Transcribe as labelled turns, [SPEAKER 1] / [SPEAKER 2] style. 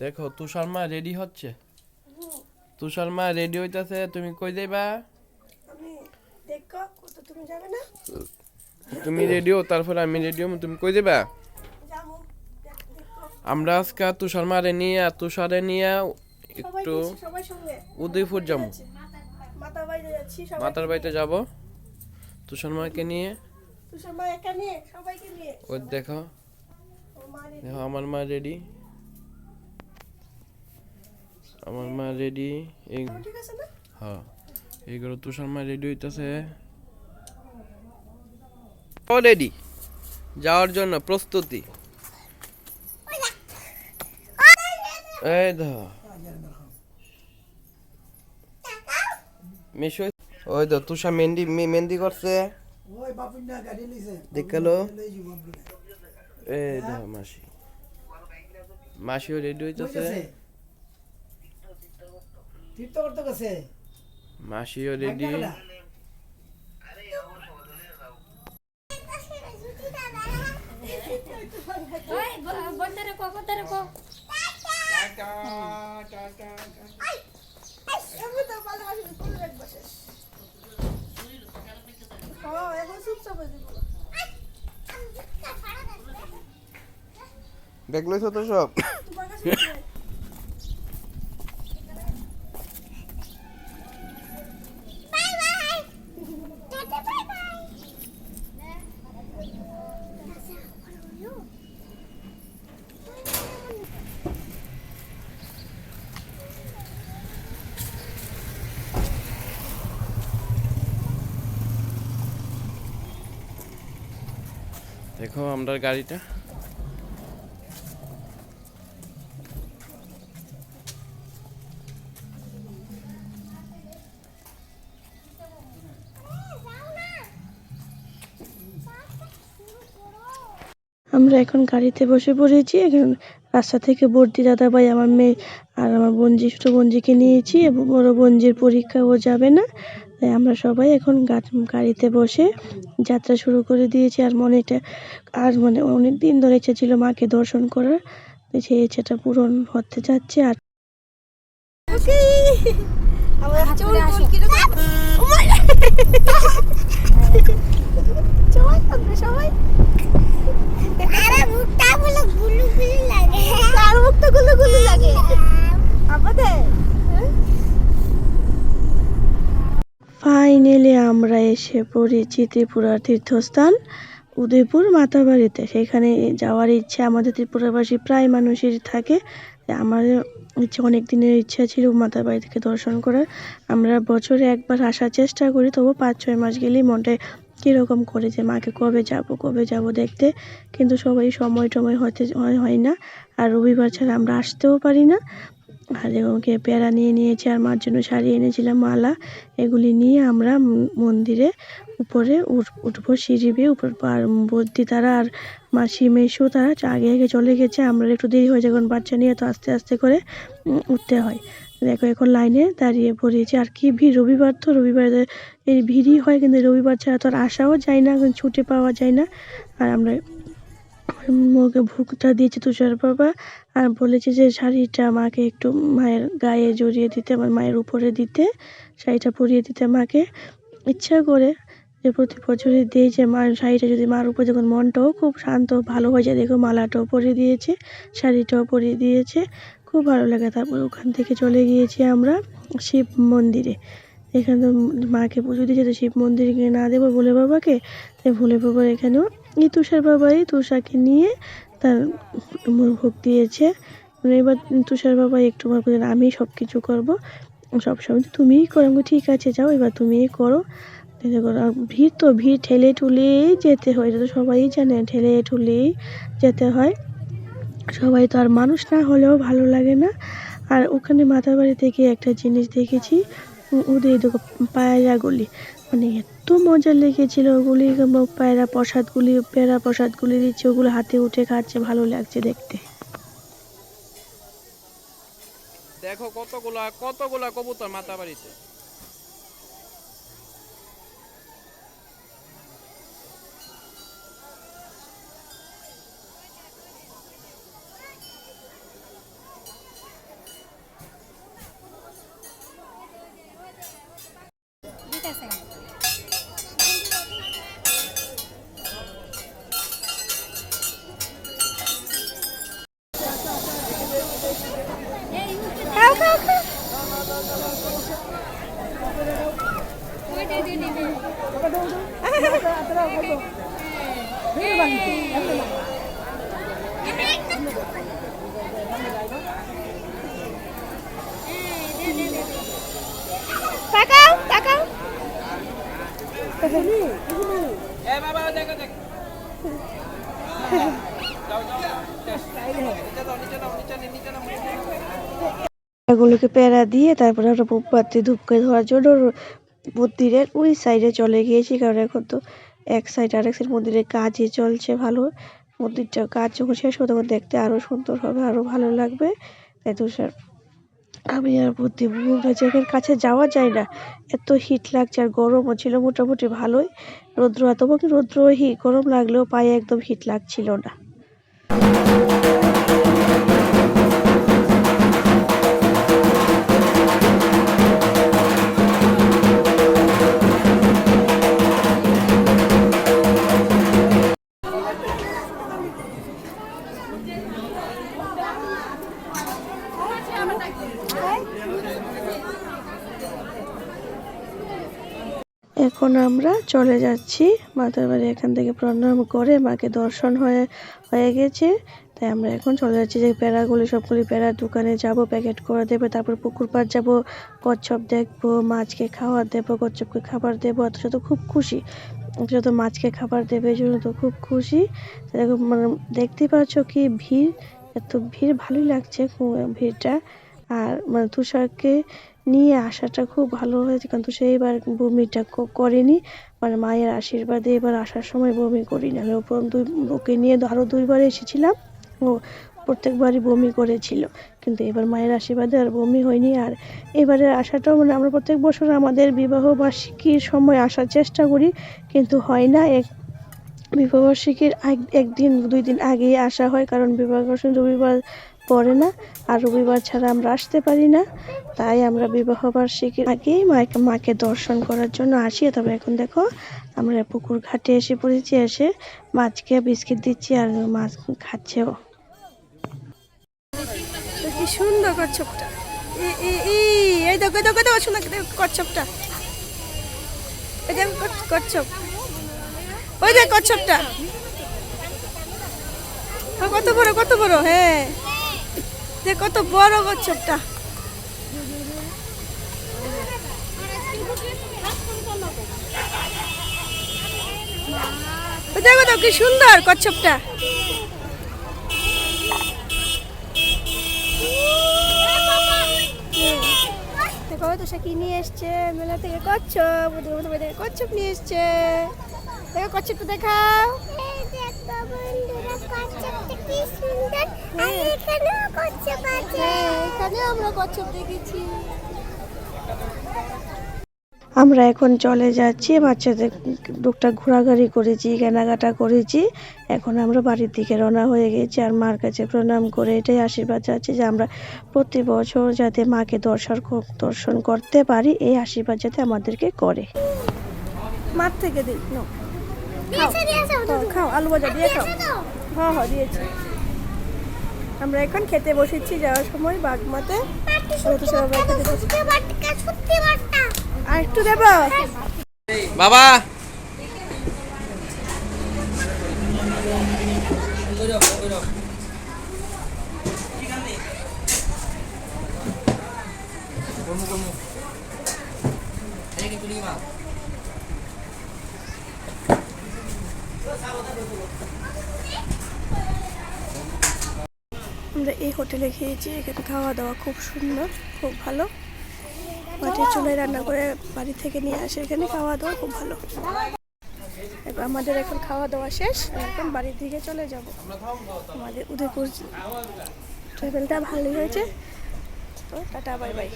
[SPEAKER 1] দেখো তুষার মা রেডি হচ্ছে? তুষার মা রেডি হইতাছে তুমি কই যাইবা?
[SPEAKER 2] কত তুমি
[SPEAKER 1] রেডিও তারপরে আমি রেডিও তুমি কই যাবা
[SPEAKER 2] দেখো
[SPEAKER 1] আমরা আজকে তুষার মারে নিয়ে তুষারে নিয়ে একটু উদয়পুর যাব।
[SPEAKER 2] মাতার বাড়িতে
[SPEAKER 1] যাব। তুষার মাকে নিয়ে।
[SPEAKER 2] তুষার মা একা নিয়ে সবাইকে নিয়ে।
[SPEAKER 1] ওই দেখো।
[SPEAKER 2] মা রে
[SPEAKER 1] দেখো আমার মা রেডি আমার মা রেডি এই
[SPEAKER 2] ঠিক আছে না?
[SPEAKER 1] হ্যাঁ। এইগুলো তুষার মা রেডি হইতেছে। ও রেডি যাওয়ার জন্য প্রস্তুতি। এই দেখো। মিশু ওই তো তুষার মেহেন্দি মে- মেহেন্দি করছে।
[SPEAKER 3] ওই বাপুর না গাড়ি লইছে
[SPEAKER 1] দেখাল এই দেখো মাসি। মাসিও রেডি হইতেছে।
[SPEAKER 3] তীর্থ করতে গেছে।
[SPEAKER 1] মাসিও রেডি
[SPEAKER 2] আমি তো ভালো আসলে কোন রাখব শেষ হ্যাঁ এখন চুপচাপ হয়ে যাব
[SPEAKER 1] ব্যাগ লইছো তো সব
[SPEAKER 2] তোমার কাছে আছে?
[SPEAKER 1] দেখো আমরা গাড়িটা।
[SPEAKER 2] আমরা এখন গাড়িতে বসে পড়েছি, এখন রাস্তা থেকে বর্তি দাদা ভাই আমার মেয়ে আর আমার বোনজি ছোট বোনজিকে নিয়েছি, এবং বড় বোনজির পরীক্ষা ও যাবে না। তাই আমরা সবাই এখন গা- গাড়িতে বসে যাত্রা শুরু করে দিয়েছি। আর মনেটা আর মানে অনেক দিন ধরে ইচ্ছে ছিল মাকে দর্শন করার। তো সেই ইচ্ছেটা পূরণ হতে যাচ্ছে। আর সবাই।
[SPEAKER 4] আরে মুখটা বলে গুলু গুলু লাগে
[SPEAKER 2] আর মুখটা গুলো গুলো লাগে আমাদের ফাইনালি আমরা এসে পড়েছি ত্রিপুরার তীর্থস্থান, উদয়পুর মাতাবাড়িতে। সেখানে যাওয়ার ইচ্ছা আমাদের ত্রিপুরাবাসী প্রায় মানুষেরই থাকে। আমাদের ইচ্ছে অনেক দিনের ইচ্ছা ছিল মাতাবাড়ি থেকে দর্শন করার। আমরা বছরে একবার আসার চেষ্টা করি, তবু পাঁচ ছয় মাস গেলেই মনটায় কীরকম করে যে, মাকে কবে যাব কবে যাব দেখতে? কিন্তু সবাই সময় টময় হতে হয় না। আর রবিবার ছাড়া আমরা আসতেও পারি না। আর ওকে পেয়ারা নিয়ে নিয়েছি আর মার জন্য শাড়ি এনেছিলাম, মালা। এগুলি নিয়ে আমরা মন্দিরে উপরে উঠ- উঠবো, সিঁড়ি বেয়ে উপর আর বদ্যি তারা আর মাসি মেশো তারা আগে আগে চলে গেছে। আমরা একটু দেরি হয়ে কারণ বাচ্চা নিয়ে তো আস্তে আস্তে করে উঠতে হয়। দেখো এখন লাইনে দাঁড়িয়ে পড়েছি। আর কি ভিড়, রবিবার তো, রবিবার এই ভিড়ই হয়, কিন্তু রবিবার ছাড়া তো আর আসাও যায় না ছুটি পাওয়া যায় না। আর আমরা মুখে ভুকটা দিয়েছে তুষার বাবা আর বলেছে যে শাড়িটা মাকে একটু মায়ের গায়ে জড়িয়ে দিতে আমার মায়ের উপরে দিতে, শাড়িটা পরিয়ে দিতে মাকে। ইচ্ছা করে যে প্রতি বছরই দিই যে মার শাড়িটা যদি মার উপরে যখন মনটাও খুব শান্ত ভালো হয়ে যায় দেখো মালাটাও পরিয়ে দিয়েছে, শাড়িটাও পরিয়ে দিয়েছে। খুব ভালো লাগে। তারপর ওখান থেকে চলে গিয়েছি আমরা শিব মন্দিরে। এখানে তো মাকে পুজো দিয়েছে, তো শিব মন্দিরে গিয়ে না দেবো ভোলে বাবাকে, তাই ভোলে বাবার এখানেও এই তুষার বাবাই তুষাকে নিয়ে তার ভোগ দিয়েছে। মানে এবার তুষার বাবা একটু করলেন আমি সব কিছু করব, সব সময় তো তুমিই করো। ঠিক আছে, যাও, এবার তুমিই করো। করো আর ভিড় তো, ভিড় ঠেলে ঠুলেই যেতে হয়, এটা তো সবাই জানে, ঠেলে ঠুলেই যেতে হয়। সবাই তো আর মানুষ না হলেও ভালো লাগে না। আর ওখানে মাথার বাড়ি থেকে একটা জিনিস দেখেছি ওদের দেখো পায়রাগুলি মানে এত মজা লেগেছিল ওগুলি পায়রা প্রসাদ গুলি প্রসাদগুলি, পেয়ারা প্রসাদগুলি দিচ্ছে ওগুলো হাতে উঠে খাচ্ছে, ভালো লাগছে দেখতে।
[SPEAKER 1] দেখো কতগুলা কতগুলা কবুতর মাতা বাড়িতে
[SPEAKER 4] তাকাও তাকাও।
[SPEAKER 2] এগুলোকে পেড়া দিয়ে তারপরে আমরা মোমবাতি ধূপকে ধরার জন্য মন্দিরের ওই সাইডে চলে গিয়েছি, কারণ এখন তো এক সাইড আরেক সাইড মন্দিরের কাজই চলছে ভালো। মন্দিরটা কাজ যখন শেষ হবে তখন দেখতে আরও সুন্দর হবে আরও ভালো লাগবে। তাই তো স্যার আমি আর বুদ্ধি জায়গার কাছে যাওয়া যায় না। এত হিট লাগছে আর গরমও ছিল মোটামুটি ভালোই। রৌদ্র তবু রৌদ্র হি গরম লাগলেও পায়ে একদম হিট লাগছিল না। এখন আমরা চলে যাচ্ছি। মাতার বাড়ি এখান থেকে প্রণাম করে মাকে দর্শন হয়ে হয়ে গেছে। তাই আমরা এখন চলে যাচ্ছি যে প্যারাগুলি, সবগুলি প্যারার দোকানে যাব, প্যাকেট করে দেবে, তারপর পুকুর পাড় যাব, কচ্ছপ দেখব, মাছকে খাবার দেবো, কচ্ছপকে খাবার দেবো। অথচ তো খুব খুশি। অথচ তো মাছকে খাবার দেবে জন্য তো খুব খুশি। মানে দেখতেই পাচ্ছ কি ভিড়, এত ভিড়, ভালোই লাগছে ভিড়টা। আর মানে তুষারকে নিয়ে আসাটা খুব ভালো হয়েছে কিন্তু এবার বমিটা করেনি। মানে মায়ের আশীর্বাদে এবার আসার সময় বমি করি আমি প্রথম দুই, ওকে নিয়ে আরও দুইবার এসেছিলাম, ও প্রত্যেকবারই বমি করেছিল। কিন্তু এবার মায়ের আশীর্বাদে আর বমি হয়নি। আর এবারের আসাটাও মানে আমরা প্রত্যেক বছর আমাদের বিবাহ বার্ষিকীর সময় আসার চেষ্টা করি, কিন্তু হয় না। এক বিবাহবার্ষিকীর এক- একদিন, দুই দিন আগেই আসা হয়, কারণ বিবাহবার্ষিকী রবিবার পড়ে না আর রবিবার ছাড়া আমরা আসতে পারি না। তাই আমরা বিবাহবার্ষিকীর আগেই মাকে মাকে দর্শন করার জন্য আসি। তবে এখন দেখো, আমরা পুকুর ঘাটে এসে পড়েছি, এসে মাছকে বিস্কিট দিচ্ছি আর মাছ খাচ্ছেও
[SPEAKER 5] কি সুন্দর কচ্ছপটা। এই দেখো কচ্ছপটা। কচ্ছ- কচ্ছপ। ওই কচ্ছপটা। কত বড় কত বড় হ্যাঁ। দেখ কত বড় কচ্ছপটা দেখো তো কি সুন্দর কচ্ছপটা দেখো তো সে কি নিয়ে এসছে, মেলা থেকে কচ্ছপ কচ্ছপ নিয়ে এসছে। দেখো কচ্ছপটা দেখাও
[SPEAKER 4] এই দেখো বন্ধুরা কচ্ছপটা কি সুন্দর। আর এখানেও কচ্ছপ আছে।
[SPEAKER 5] হ্যাঁ এখানে আমরা কচ্ছপ দেখেছি।
[SPEAKER 2] আমরা এখন চলে যাচ্ছি বাচ্চাদের টুকটাক ঘোরাঘুরি করেছি কেনাকাটা করেছি। এখন আমরা বাড়ির দিকে রওনা হয়ে গেছি আর মার কাছে প্রণাম করে এটাই আশীর্বাদ চাচ্ছি যে আমরা প্রতি বছর যাতে মাকে দর্শন দর্শন করতে পারি এই আশীর্বাদ যাতে আমাদেরকে করে।
[SPEAKER 5] মাঠ থেকে দিই খাও। আলু ভাজা দিয়ে খাও। হ্যাঁ হ্যাঁ দিয়েছি। আমরা এখন খেতে বসেছি যাওয়ার সময় বাগমাতে। আর একটু দেবো?
[SPEAKER 1] বাবা!
[SPEAKER 5] আমরা এই হোটেলে খেয়েছি। এখানে খাওয়া দাওয়া খুব সুন্দর, খুব ভালো। মাটির চুলায় রান্না করে বাড়ি থেকে নিয়ে আসে। এখানে খাওয়া দাওয়া খুব ভালো। এবার আমাদের এখন খাওয়া দাওয়া শেষ। এখন বাড়ির দিকে চলে যাব। আমাদের উদয়পুর ট্রাভেলটা ভালোই হয়েছে। তো টাটা বাই বাই